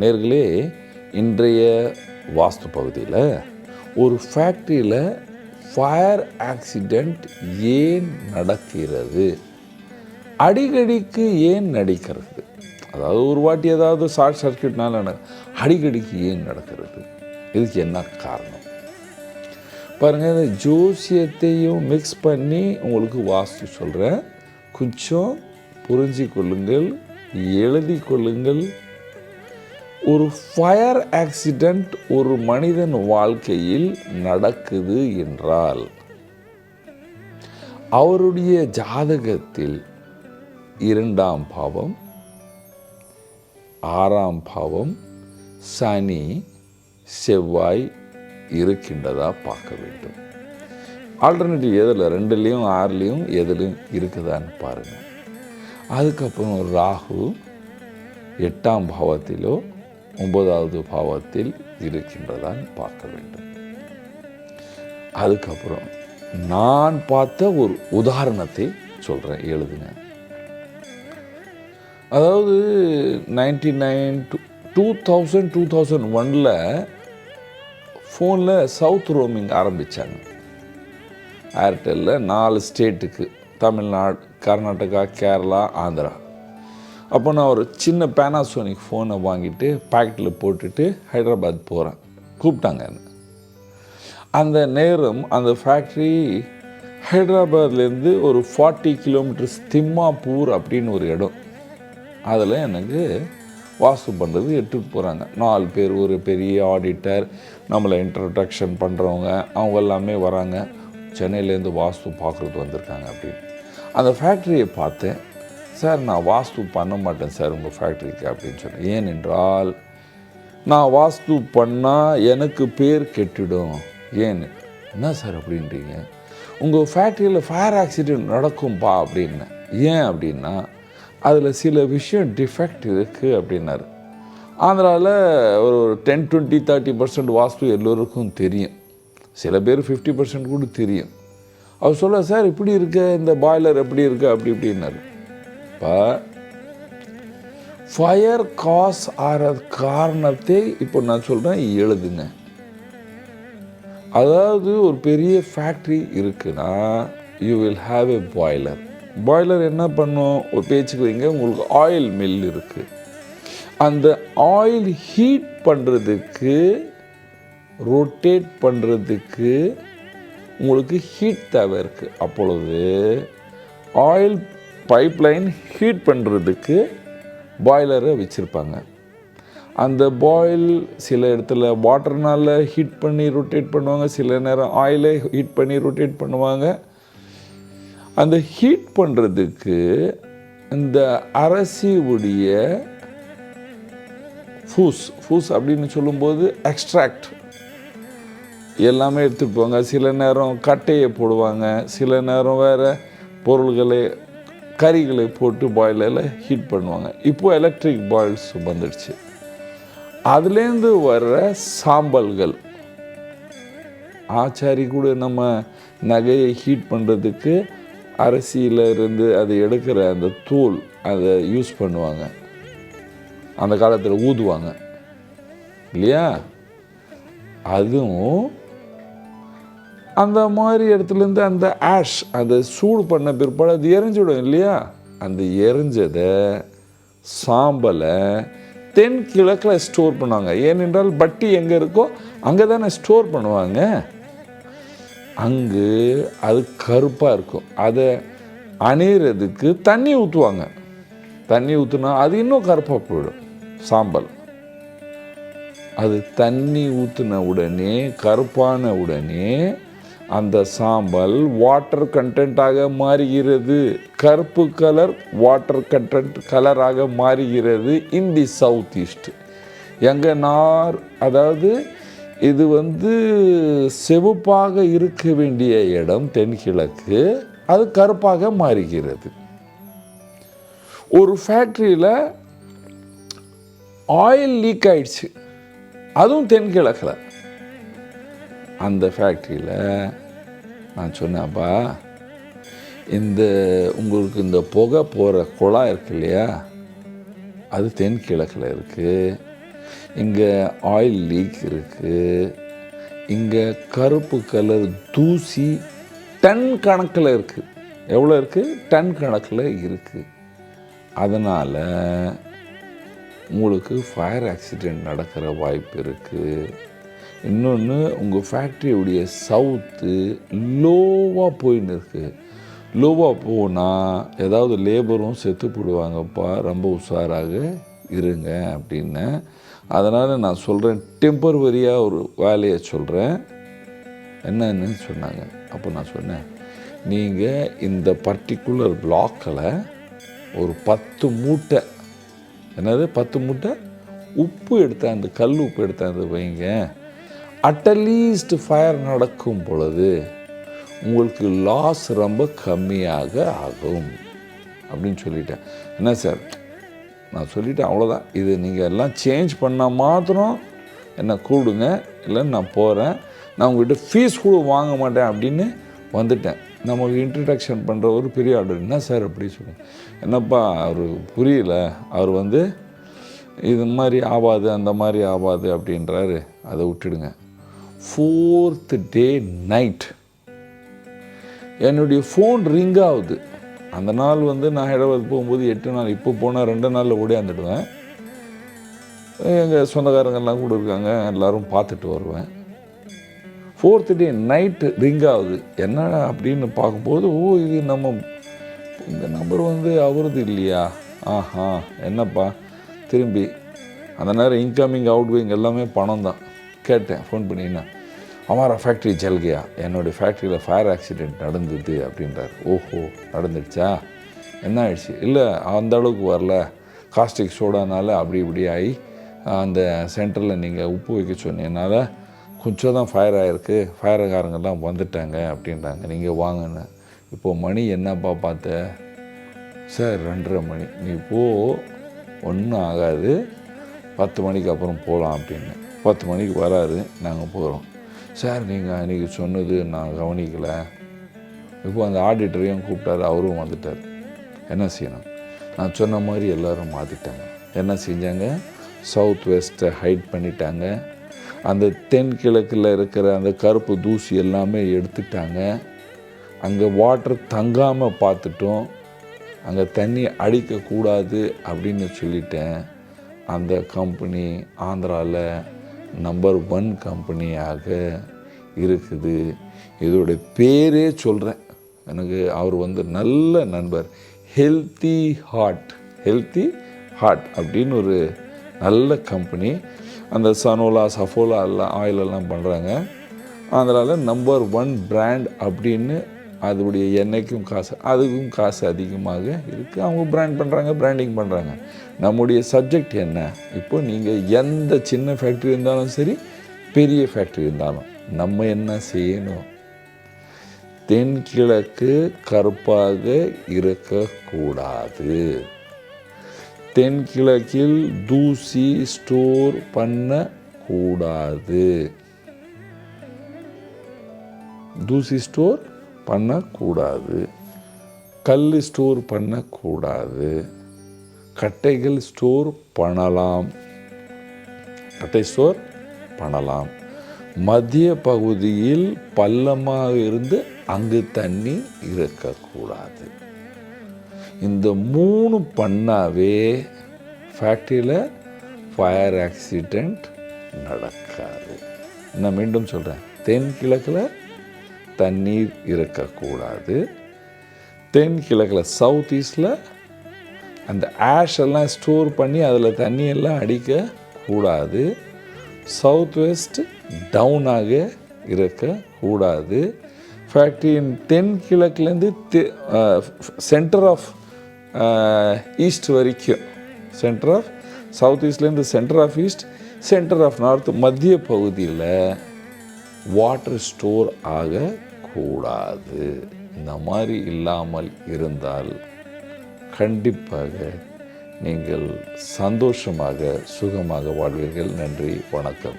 நேர்களே இன்றைய வாஸ்து பகுதியில் ஒரு ஃபேக்ட்ரியில் ஃபயர் ஆக்சிடெண்ட் ஏன் நடக்கிறது? அடிக்கடிக்கு ஏன் நடிக்கிறது? அதாவது ஒரு வாட்டி ஏதாவது ஷார்ட் சர்க்கியூட்னால நட அடிக்கடிக்கு ஏன் நடக்கிறது? இதுக்கு என்ன காரணம்? பாருங்கள் இந்த ஜோசியத்தையும் மிக்ஸ் பண்ணி உங்களுக்கு வாஸ்து சொல்கிறேன் கொஞ்சம் புரிஞ்சு கொள்ளுங்கள் எழுதி கொள்ளுங்கள் ஒரு ஃபயர் ஆக்சிடெண்ட் ஒரு மனிதன் வாழ்க்கையில் நடக்குது என்றால் அவருடைய ஜாதகத்தில் இரண்டாம் பாவம் ஆறாம் பாவம் சனி செவ்வாய் இருக்கின்றதா பார்க்க வேண்டும். ஆல்டர்னேட்டிவ் எதில்? ரெண்டுலேயும் ஆறுலேயும் எதுலையும் இருக்குதான்னு பாருங்கள் அதுக்கப்புறம் ராகு எட்டாம் பாவத்திலோ ஒன்பதாவது பாவத்தில் இருக்கின்றதான்னு பார்க்க வேண்டும். அதுக்கப்புறம் நான் பார்த்த ஒரு உதாரணத்தை சொல்கிறேன் எழுதுங்க அதாவது ninety nine two two thousand two thousand ஒனில் ஃபோனில் சவுத் ரோமிங் ஆரம்பித்தாங்க ஏர்டெல்லில் நாலு ஸ்டேட்டுக்கு தமிழ்நாடு கர்நாடகா கேரளா ஆந்திரா. அப்போ நான் ஒரு சின்ன பேனாசோனிக் ஃபோனை வாங்கிட்டு பேக்கெட்டில் போட்டுட்டு ஹைதராபாத் போகிறேன் கூப்பிட்டாங்க என்ன? அந்த நேரம் அந்த ஃபேக்ட்ரி ஹைதராபாத்லேருந்து ஒரு ஃபார்ட்டி கிலோமீட்டர்ஸ் திம்மாப்பூர் அப்படின்னு ஒரு இடம். அதில் எனக்கு வாஸ்து பண்ணுறது எடுத்துகிட்டு போகிறாங்க நாலு பேர் ஒரு பெரிய ஆடிட்டர் நம்மளை இன்ட்ரடக்ஷன் பண்ணுறவங்க அவங்க எல்லாமே வராங்க. சென்னையிலேருந்து வாஸ்து பார்க்குறது வந்திருக்காங்க அப்படின்னு. அந்த ஃபேக்ட்ரியை பார்த்தேன். சார் நான் வாஸ்து பண்ண மாட்டேன் சார் உங்கள் ஃபேக்ட்ரிக்கு அப்படின்னு சொன்னேன். ஏனென்றால் நான் வாஸ்து பண்ணால் எனக்கு பேர் கெட்டுடும். ஏன்? என்ன சார் அப்படின்றீங்க? உங்கள் ஃபேக்ட்ரியில் ஃபயர் ஆக்சிடெண்ட் நடக்கும்பா அப்படின்னு. ஏன் அப்படின்னா அதில் சில விஷயம் டிஃபெக்ட் இருக்குது அப்படின்னாரு. ஆந்திராவில் ஒரு ஒரு ten twenty thirty percent vastu எல்லோருக்கும் தெரியும். சில பேர் ஃபிஃப்டி பர்சன்ட் கூட தெரியும். அவர் சொல்ல சார் இப்படி இருக்க இந்த பாய்லர் எப்படி இருக்கு? அப்படி இப்படின்னாரு. இப்போ ஃபயர் காஸ் ஆகிற காரணத்தை இப்போ நான் சொல்கிறேன் எழுதுங்க. அதாவது ஒரு பெரிய ஃபேக்ட்ரி இருக்குன்னா you will have a boiler boiler என்ன பண்ணும்? ஒரு பேச்சுக்கு வைங்க உங்களுக்கு ஆயில் மில் இருக்குது அந்த ஆயில் ஹீட் பண்ணுறதுக்கு ரொட்டேட் பண்ணுறதுக்கு உங்களுக்கு ஹீட் தேவை இருக்குது அப்பொழுது ஆயில் பைப்லைன் ஹீட் பண்ணுறதுக்கு பாய்லரை வச்சுருப்பாங்க. அந்த பாயில் சில இடத்துல வாட்டர்னால் ஹீட் பண்ணி ரொட்டேட் பண்ணுவாங்க சில நேரம் ஆயிலை ஹீட் பண்ணி ரொட்டேட் பண்ணுவாங்க. அந்த ஹீட் பண்ணுறதுக்கு இந்த அரசி உடைய ஃபூஸ் ஃபூஸ் அப்படின்னு சொல்லும்போது எக்ஸ்ட்ராக்ட் எல்லாமே எடுத்துகிட்டு போவாங்க. சில நேரம் கட்டையை போடுவாங்க சில நேரம் வேறு பொருள்களை கறிகளை போட்டு பாய்லரில் ஹீட் பண்ணுவாங்க. இப்போ எலக்ட்ரிக் பாயில்ஸ் வந்துடுச்சு. அதுலேருந்து வர்ற சாம்பல்கள். ஆச்சாரி கூட நம்ம நகையை ஹீட் பண்ணுறதுக்கு அரிசியில் இருந்து அதை எடுக்கிற அந்த தூள் அதை யூஸ் பண்ணுவாங்க. அந்த காலத்தில் ஊதுவாங்க. இல்லையா? அதுவும் அந்த மாதிரி இடத்துலேருந்து அந்த ஆஷ் அதை சூடு பண்ண பிற்பாடு அது எரிஞ்சிடும் இல்லையா? அந்த எரிஞ்சதை சாம்பலை தென்கிழக்கில் ஸ்டோர் பண்ணுவாங்க. ஏனென்றால் பட்டி எங்கே இருக்கோ அங்கே தானே ஸ்டோர் பண்ணுவாங்க. அங்கு அது கருப்பாக இருக்கும். அதை அணையிறதுக்கு தண்ணி ஊற்றுவாங்க தண்ணி ஊற்றுனா அது இன்னும் கருப்பாக போயிடும் சாம்பல். அது தண்ணி ஊற்றின உடனே கருப்பான உடனே அந்த சாம்பல் வாட்டர் கண்டென்ட்டாக மாறுகிறது. கருப்பு கலர் வாட்டர் கண்டென்ட் கலராக மாறுகிறது இன் தி சவுத் ஈஸ்ட் எங்கள் நார் அதாவது இது வந்து செவப்பாக இருக்க வேண்டிய இடம் தென்கிழக்கு அது கருப்பாக மாறுகிறது. ஒரு ஃபேக்ட்ரியில் ஆயில் லீக் ஆயிடுச்சு. அதுவும் தென்கிழக்கில். அந்த ஃபேக்ட்ரியில் நான் சொன்னேன்ப்பா இந்த உங்களுக்கு இந்த புகை போகிற குழாய் இருக்கு இல்லையா? அது தென்கிழக்கில் இருக்குது இங்கே ஆயில் லீக் இருக்குது இங்கே கருப்பு கலர் தூசி டன் கணக்கில் இருக்குது எவ்வளோ இருக்குது டன் கணக்கில் இருக்குது அதனால் உங்களுக்கு ஃபயர் ஆக்சிடெண்ட் நடக்கிற வாய்ப்பு இருக்குது இன்னொன்று உங்கள் ஃபேக்ட்ரியுடைய சவுத்து லோவாக போயின்னு இருக்குது லோவாக போனால் ஏதாவது லேபரும் செத்து போடுவாங்கப்பா ரொம்ப உஷாராக இருங்க அப்படின்னு. அதனால் நான் சொல்கிறேன் டெம்பரவரியாக ஒரு வேலையை சொல்கிறேன் என்னன்னு சொன்னாங்க. அப்போ நான் சொன்னேன் நீங்கள் இந்த பர்டிகுலர் பிளாக்கில் ஒரு பத்து மூட்டை என்னது? பத்து மூட்டை? உப்பு எடுத்தாந்து கல் உப்பு எடுத்தாந்து வைங்க. அட்லீஸ்ட் ஃபயர் நடக்கும் பொழுது உங்களுக்கு லாஸ் ரொம்ப கம்மியாக ஆகும். அப்படின்னு சொல்லிட்டேன். என்ன சார் நான் சொல்லிட்டேன் அவ்வளோதான் இது நீங்கள் எல்லாம் சேஞ்ச் பண்ணால் மாத்திரம் என்னை கூடுங்க இல்லைன்னு நான் போகிறேன் நான் உங்கள்கிட்ட ஃபீஸ் கூட வாங்க மாட்டேன் அப்படின்னு வந்துட்டேன். நமக்கு இன்ட்ரடக்ஷன் பண்ணுற ஒரு பெரிய ஆர்டர் என்ன சார் அப்படி சொல்லுங்கள் என்னப்பா அவர் புரியல. அவர் வந்து இது மாதிரி ஆகாது அந்த மாதிரி ஆகாது அப்படின்றாரு. அதை விட்டுடுங்க. Fourth day night. என்னுடைய ஃபோன் ரிங் ஆகுது. அந்த நாள் வந்து நான் ஹைதராபாத் போகும்போது எட்டு நாள் இப்போ போனால் ரெண்டு நாளில் ஓடியாந்துடுவேன். எங்கள் சொந்தக்காரங்கெல்லாம் கூட இருக்காங்க எல்லோரும் பார்த்துட்டு வருவேன். ஃபோர்த்து டே நைட்டு ரிங் ஆகுது. என்னடா அப்படின்னு பார்க்கும்போது ஓ இது நம்ம இந்த நம்பர் வந்து அவரது இல்லையா? ஆஹா என்னப்பா? திரும்பி அந்த நேரம் இன்கமிங் அவுட் கோயிங் எல்லாமே பணம் தான் கேட்டேன் ஃபோன் பண்ணிங்கன்னா அமாரா ஃபேக்ட்ரி ஜல்கையா என்னுடைய ஃபேக்ட்ரியில் ஃபயர் ஆக்சிடெண்ட் நடந்தது அப்படின்றார். ஓஹோ நடந்துடுச்சா? என்ன ஆயிடுச்சு? இல்லை அந்த அளவுக்கு வரல. காஸ்டிக் சோடானால அப்படி இப்படி ஆகி அந்த சென்டரில் நீங்கள் உப்பு வைக்க சொன்னீங்கனால கொஞ்சம் தான் ஃபயர் ஆகிருக்கு ஃபயர்காரங்கெல்லாம் வந்துட்டாங்க அப்படின்றாங்க. நீங்கள் வாங்கன்னு இப்போது மணி என்னப்பா பார்த்த? சார் ரெண்டரை மணி. நீ போ ஒன்றும் ஆகாது. பத்து மணிக்கு அப்புறம் போகலாம் அப்படின்னு. பத்து மணிக்கு வராது நாங்கள் போகிறோம் சார் நீங்கள் அன்றைக்கி சொன்னது நான் கவனிக்கலை. இப்போ அந்த ஆடிட்டரையும் கூப்பிட்டாரு அவரும் வந்துட்டார். என்ன செய்யணும்? நான் சொன்ன மாதிரி எல்லோரும் மாற்றிட்டாங்க என்ன செஞ்சாங்க? சவுத் வெஸ்ட்டை ஹைட் பண்ணிட்டாங்க. அந்த தென்கிழக்கில் இருக்கிற அந்த கருப்பு தூசி எல்லாமே எடுத்துட்டாங்க. அங்கே வாட்டர் தங்காமல் பார்த்துட்டோம். அங்கே தண்ணி அடிக்கக்கூடாது அப்படின்னு சொல்லிட்டேன். அந்த கம்பெனி ஆந்திராவில் நம்பர் ஒன் கம்பெனியாக இருக்குது. இதோடைய பேரே சொல்கிறேன் எனக்கு அவர் வந்து நல்ல நண்பர். ஹெல்த்தி ஹார்ட் ஹெல்த்தி ஹார்ட் அப்படின்னு ஒரு நல்ல கம்பெனி அந்த சனோலா சஃபோலா எல்லாம் ஆயிலெல்லாம் பண்ணுறாங்க அதனால் நம்பர் ஒன் பிராண்ட் அப்படின்னு அதோடைய எண்ணெய்க்கும் காசு அதுக்கும் காசு அதிகமாக இருக்குது அவங்க பிராண்ட் பண்ணுறாங்க பிராண்டிங் பண்ணுறாங்க நம்முடைய சப்ஜெக்ட் என்ன? இப்போது நீங்கள் எந்த சின்ன ஃபேக்ட்ரி இருந்தாலும் சரி பெரிய ஃபேக்ட்ரி இருந்தாலும் நம்ம என்ன செய்யணும்? தென்கிழக்கு கருப்பாக இருக்கக்கூடாது. தென்கிழக்கில் தூசி ஸ்டோர் பண்ணக்கூடாது. தூசி ஸ்டோர் பண்ணக்கூடாது. கல் ஸ்டோர் பண்ணக்கூடாது. கட்டைகள் ஸ்டோர் பண்ணலாம். கட்டை ஸ்டோர் பண்ணலாம். மத்திய பகுதியில் பள்ளமாக இருந்து அங்கு தண்ணி இருக்கக்கூடாது. இந்த மூணு பண்ணாவே ஃபேக்ட்ரியில் ஃபயர் ஆக்சிடெண்ட் நடக்காது. நான் மீண்டும் சொல்கிறேன் தென்கிழக்கில் தண்ணீர் இருக்கக்கூடாது. தென்கிழக்கில் சவுத் ஈஸ்டில் அந்த ஆஷ் எல்லாம் ஸ்டோர் பண்ணி அதில் தண்ணியெல்லாம் அடிக்கக்கூடாது. சவுத் வெஸ்ட் டவுனாக இருக்கக்கூடாது. ஃபேக்ட்ரியின் தென்கிழக்குலேருந்து தெ சென்டர் ஆஃப் ஈஸ்ட் வரைக்கும். Centre of south ஈஸ்ட்லேருந்து centre of east centre of north மத்திய பகுதியில் வாட்டர் ஸ்டோர் ஆக கூடாது. இந்த மாதிரி இல்லாமல் இருந்தால் கண்டிப்பாக நீங்கள் சந்தோஷமாக சுகமாக வாழ்வீர்கள். நன்றி வணக்கம்.